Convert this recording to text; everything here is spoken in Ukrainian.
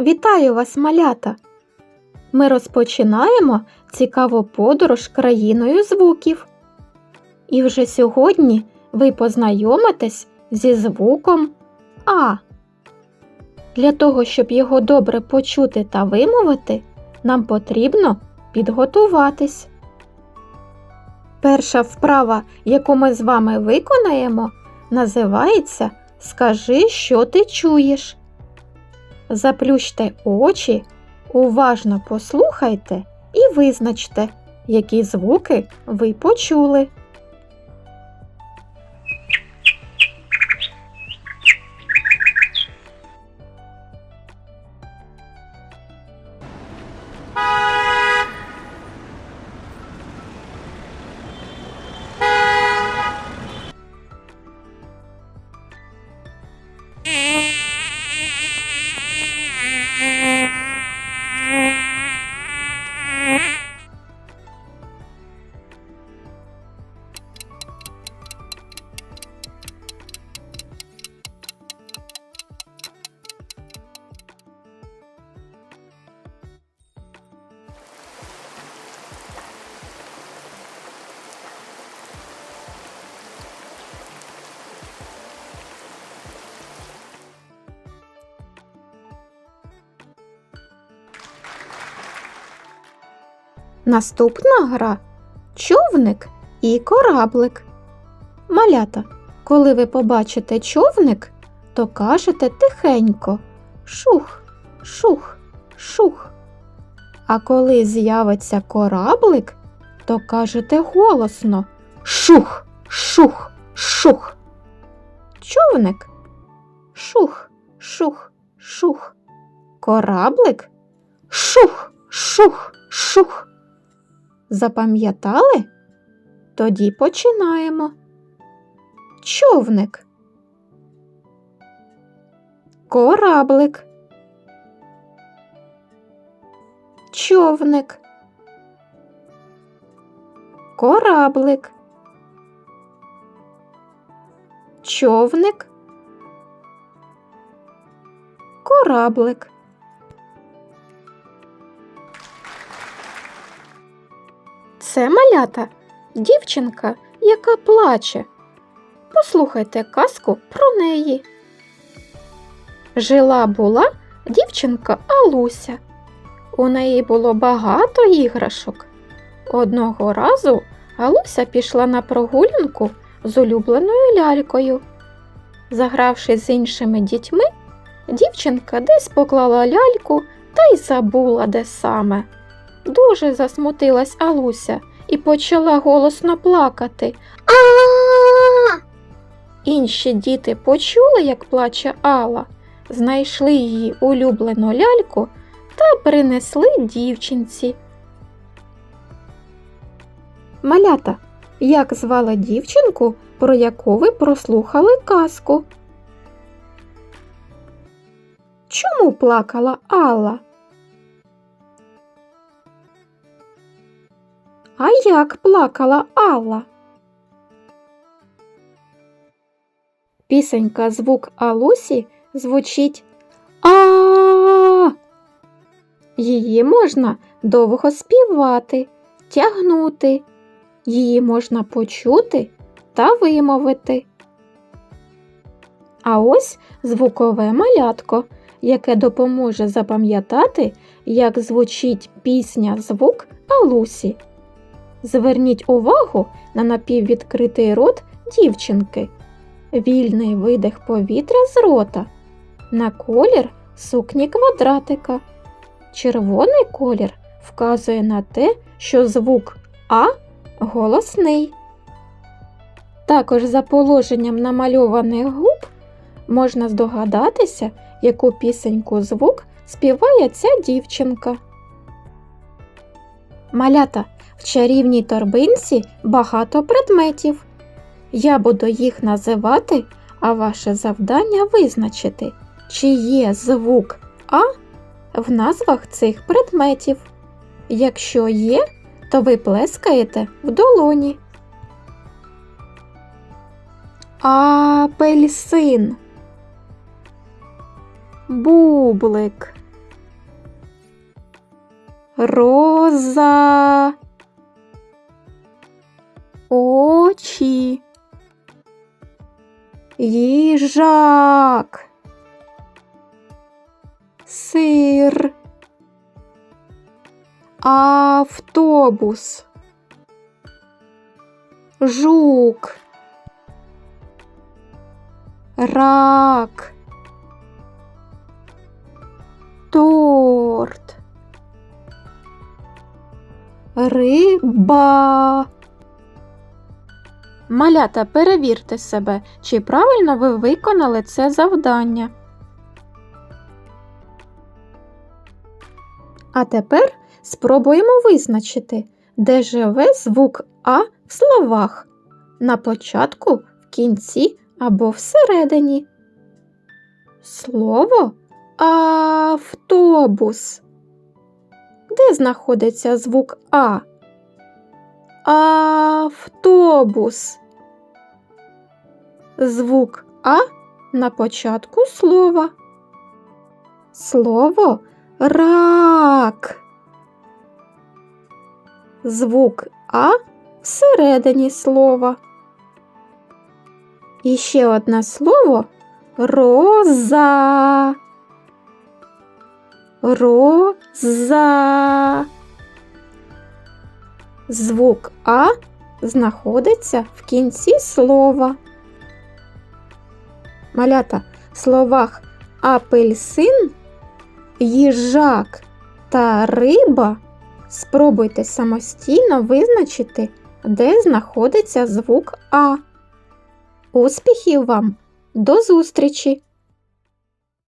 Вітаю вас, малята! Ми розпочинаємо цікаву подорож країною звуків. І вже сьогодні ви познайомитесь зі звуком А. Для того, щоб його добре почути та вимовити, нам потрібно підготуватись. Перша вправа, яку ми з вами виконаємо, називається Скажи, що ти чуєш. Заплющте очі, уважно послухайте і визначте, які звуки ви почули. Наступна гра човник і кораблик. Малята, коли ви побачите човник, то кажете тихенько шух, шух, шух. А коли з'явиться кораблик, то кажете голосно шух, шух, шух. Човник шух, шух, шух. Кораблик шух, шух, шух. Запам'ятали? Тоді починаємо. Човник. Кораблик. Човник. Кораблик. Човник. Кораблик. Це малята, дівчинка, яка плаче. Послухайте казку про неї. Жила була дівчинка Алуся. У неї було багато іграшок. Одного разу Алуся пішла на прогулянку з улюбленою лялькою. Загравшись з іншими дітьми, дівчинка десь поклала ляльку та й забула де саме. Дуже засмутилась Алуся і почала голосно плакати. а Інші діти почули, як плаче Алла, знайшли її улюблену ляльку та принесли дівчинці. Малята, як звала дівчинку, про яку ви прослухали казку? Чому плакала Алла? А як плакала Алла? Пісенька звук Алусі звучить а. Її можна довго співати, тягнути, її можна почути та вимовити. А ось звукове малятко, яке допоможе запам'ятати, як звучить пісня звук Алусі. Зверніть увагу на напіввідкритий рот дівчинки, вільний видих повітря з рота, на колір сукні квадратика. Червоний колір вказує на те, що звук А голосний. Також за положенням намальованих губ можна здогадатися, яку пісеньку звук співає ця дівчинка. Малята в чарівній торбинці багато предметів. Я буду їх називати, а ваше завдання визначити, чи є звук А в назвах цих предметів. Якщо є, то ви плескаєте в долоні. Апельсин. Бублик. Роза, очі, їжак, сир, автобус, жук, рак, риба. Малята, перевірте себе, чи правильно ви виконали це завдання. А тепер спробуємо визначити, де живе звук А в словах на початку, в кінці або всередині. Слово автобус. Де знаходиться звук А? Автобус. Звук А на початку слова. Слово рак. Звук А всередині слова. І ще одне слово роза. Роза. Звук А знаходиться в кінці слова. Малята в словах апельсин, їжак та риба спробуйте самостійно визначити, де знаходиться звук А. Успіхів вам! До зустрічі!